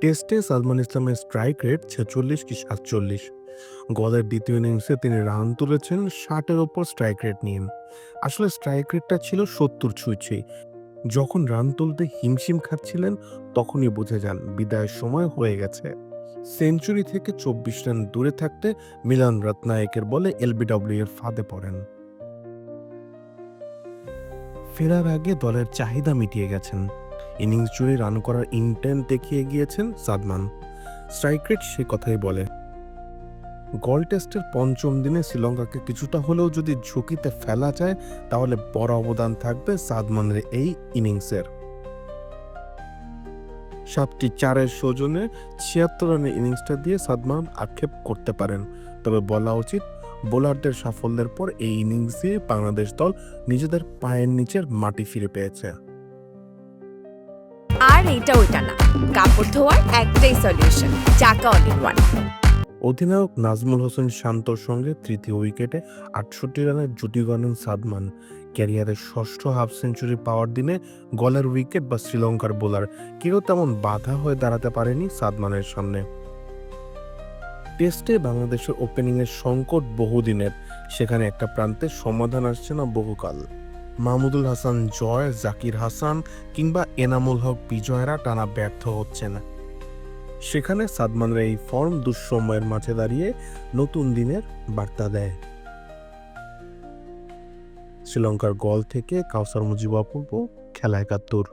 টেস্টে সালমান ইসলামের strike rate ছেচল্লিশ কি সাতচল্লিশ। গলের দ্বিতীয় ইনিংসে তিনি রান তুলেছেন, ষাটের ওপর স্ট্রাইক রেট নিয়ে। আসলে স্ট্রাইক রেটটা ছিল সত্তর ছুঁই যখন রান তুলতে হিমশিম খাচ্ছিলেন, তখনই বুঝে যান বিদায়ের সময় হয়ে গেছে। সেঞ্চুরি থেকে চব্বিশ রান দূরে থাকতে মিলান রত্নায়কের বলে এলবিডব্লিউ এর ফাঁদে পড়েন। ফেরার আগে দলের চাহিদা মিটিয়ে গেছেন। ইনিংস জুড়ে রান করার ইন্টেন্ট দেখিয়ে গিয়েছেন সাদমান। স্ট্রাইক রেট সে কথাই বলে। গল টেস্টের পঞ্চম দিনে শ্রীলঙ্কাকে কিছুটা হলেও যদি ঝুঁকিতে ফেলা যায়, তাহলে বড় অবদান থাকবে সাদমানের এই ইনিংসের। সাতটি চারের সৌজন্যে ছিয়াত্তর রানের ইনিংসটা দিয়ে সাদমান আক্ষেপ করতে পারেন। তবে বলা উচিত, বোলারদের সাফল্যের পর এই ইনিংস দিয়ে বাংলাদেশ দল নিজেদের পায়ের নিচের মাটি ফিরে পেয়েছে। আর এইটা ওইটা না। কাপড় ধোয়ার একটাই সলিউশন চাকা অল ইন ওয়ান অধিনায়ক নাজমুল হোসেন শান্তর সঙ্গে তৃতীয় উইকেটে আটষট্টি রানের জুটি গড়েন সাদমান। ক্যারিয়ারের ষষ্ঠ হাফ সেঞ্চুরি পাওয়ার দিনে গলের উইকেট বা শ্রীলঙ্কার বোলার। কেউ তেমন বাধা হয়ে দাঁড়াতে পারেনি সাদমানের সামনে। টেস্টে বাংলাদেশের ওপেনিংয়ের সংকট বহুদিনের। সেখানে একটা প্রান্তে সমাধান আসছে না বহুকাল। মাহমুদুল হাসান জয়, জাকির হাসান কিংবা এনামুল হক বিজয়রা টানা ব্যর্থ হচ্ছে না সেখানে সাদমানের এই ফর্ম দুঃসময়ের মাঝে দাঁড়িয়ে নতুন দিনের বার্তা দেয়। শ্রীলঙ্কার গল থেকে কাউসার মুজিব অপূর্ব খেলা একাত্তর।